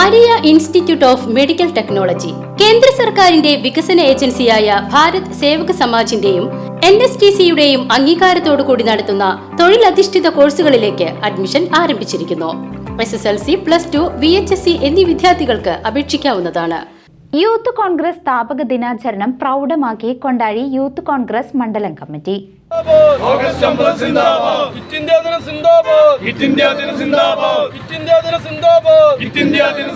Maria institute of medical technology കേന്ദ്ര സർക്കാരിന്റെ വികസന ഏജൻസിയായ ഭാരത് സേവക സമാജിന്റെയും എൻ എസ് ടി സിയുടെയും അംഗീകാരത്തോടു കൂടി നടത്തുന്ന തൊഴിലധിഷ്ഠിത കോഴ്സുകളിലേക്ക് അഡ്മിഷൻ ആരംഭിച്ചിരിക്കുന്നു. S S L C plus two V H S C എന്നീ വിദ്യാർത്ഥികൾക്ക് അപേക്ഷിക്കാവുന്നതാണ്. യൂത്ത് കോൺഗ്രസ് സ്ഥാപക ദിനാചരണം പ്രൗഢമാക്കി കൊണ്ടാടി യൂത്ത് കോൺഗ്രസ് മണ്ഡലം കമ്മിറ്റി. ഓഗസ്റ്റ് സിന്ദാബാദ് ഇന്ത്യ ദിനം സിന്ദാബാദ്. ഇന്ത്യ ദിന സിന്ദാബാദ്. ഇന്ത്യ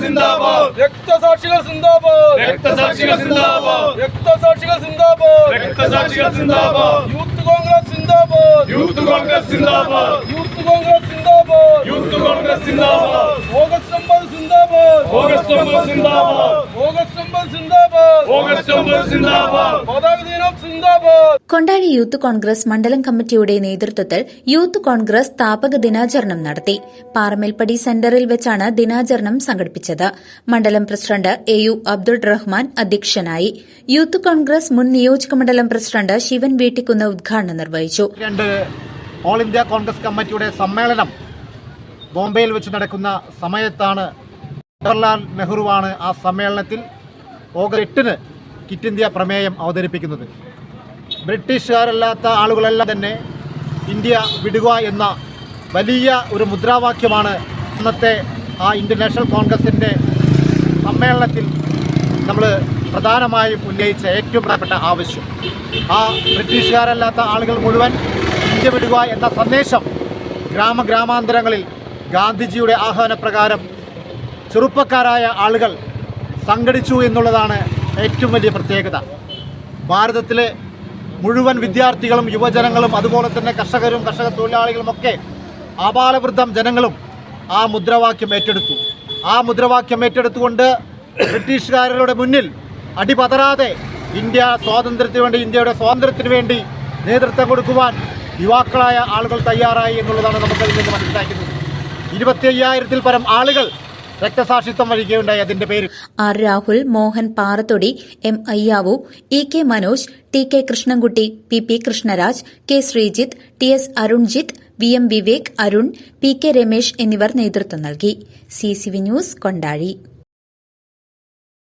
സിന്ദാബാദ്. രക്തസാക്ഷികൾ സിന്ദാബാദ്. രക്തസാക്ഷികൾ സിന്ദാബാദ്. രക്തസാക്ഷികൾ സിന്ദാബാദ്. രക്തസാക്ഷികൾ സിന്ദാബാദ്. യൂത്ത് കോൺഗ്രസ് സിന്ദാബാദ്. യൂത്ത് കോൺഗ്രസ് സിന്ദാബാദ്. യൂത്ത് കോൺഗ്രസ് സിന്ദാബാദ്. യൂത്ത് കോൺഗ്രസ് സിന്ദാബാദ്. ഓഗസ്റ്റ് ഒമ്പത് സിന്ദാബാദ്. ഓഗസ്റ്റ് ഒമ്പത് സിന്ദാബാദ് ഓഗസ്റ്റ് ഒമ്പത് സിന്ദാബാദ് ഓഗസ്റ്റ് ഒമ്പത് സിന്ദാബാദ് പതാക ദിനം സിന്ദാബാദ് കൊണ്ടാഴി യൂത്ത് കോൺഗ്രസ് മണ്ഡലം കമ്മിറ്റിയുടെ നേതൃത്വത്തിൽ യൂത്ത് കോൺഗ്രസ് സ്ഥാപക ദിനാചരണം നടത്തി. പാറമേൽപ്പടി സെന്ററിൽ വെച്ചാണ് ദിനാചരണം സംഘടിപ്പിച്ചത്. മണ്ഡലം president A U Abdul Rahman അധ്യക്ഷനായി. യൂത്ത് കോൺഗ്രസ് മുൻ നിയോജക മണ്ഡലം പ്രസിഡന്റ് ശിവൻ വീട്ടിക്കുന്ന് ഉദ്ഘാടനം നിർവഹിച്ചു. രണ്ട് ഓൾ ഇന്ത്യ കോൺഗ്രസ് കമ്മിറ്റിയുടെ സമ്മേളനം ബോംബെയിൽ വെച്ച് നടക്കുന്ന സമയത്താണ് ജവഹർലാൽ നെഹ്റുവാണ് ആ സമ്മേളനത്തിൽ ഓഗസ്റ്റ് എട്ടിന് കിറ്റ് ഇന്ത്യ പ്രമേയം അവതരിപ്പിക്കുന്നത്. ബ്രിട്ടീഷുകാരല്ലാത്ത ആളുകളെല്ലാം തന്നെ ഇന്ത്യ വിടുക എന്ന വലിയ ഒരു മുദ്രാവാക്യമാണ് അന്നത്തെ ആ ഇന്ത്യൻ നാഷണൽ കോൺഗ്രസിന്റെ സമ്മേളനത്തിൽ നമ്മൾ പ്രധാനമായും ഉന്നയിച്ച ഏറ്റവും പ്രധാനപ്പെട്ട ആവശ്യം. ആ ബ്രിട്ടീഷുകാരല്ലാത്ത ആളുകൾ മുഴുവൻ ഇന്ത്യ വിടുക എന്ന സന്ദേശം ഗ്രാമഗ്രാമാന്തരങ്ങളിൽ ഗാന്ധിജിയുടെ ആഹ്വാനപ്രകാരം ചെറുപ്പക്കാരായ ആളുകൾ സംഘടിച്ചു എന്നുള്ളതാണ് ഏറ്റവും വലിയ പ്രത്യേകത. ഭാരതത്തിലെ മുഴുവൻ വിദ്യാർത്ഥികളും യുവജനങ്ങളും അതുപോലെ തന്നെ കർഷകരും കർഷക തൊഴിലാളികളുമൊക്കെ ആപാലവൃദ്ധം ജനങ്ങളും ആ മുദ്രാവാക്യം ഏറ്റെടുത്തു. ആ മുദ്രാവാക്യം ഏറ്റെടുത്തുകൊണ്ട് ബ്രിട്ടീഷുകാരുടെ മുന്നിൽ അടിപതരാതെ ഇന്ത്യ സ്വാതന്ത്ര്യത്തിന് വേണ്ടി ഇന്ത്യയുടെ സ്വാതന്ത്ര്യത്തിന് വേണ്ടി നേതൃത്വം കൊടുക്കുവാൻ യുവാക്കളായ ആളുകൾ തയ്യാറായി എന്നുള്ളതാണ് നമുക്കതിൽ നിന്ന് മനസ്സിലാക്കുന്നത്. ഇരുപത്തി അയ്യായിരത്തിൽ പരം ആളുകൾ രക്തസാക്ഷിത്വം അതിന്റെ പേര് R Rahul Mohan Parathodi M Ayyavu E K Manoj T K Krishnankutty P P Krishnaraj K Sreejith T S Arunjith V M Vivek Arun P K Ramesh എന്നിവർ നേതൃത്വം നൽകി. C C V news Kondazhi.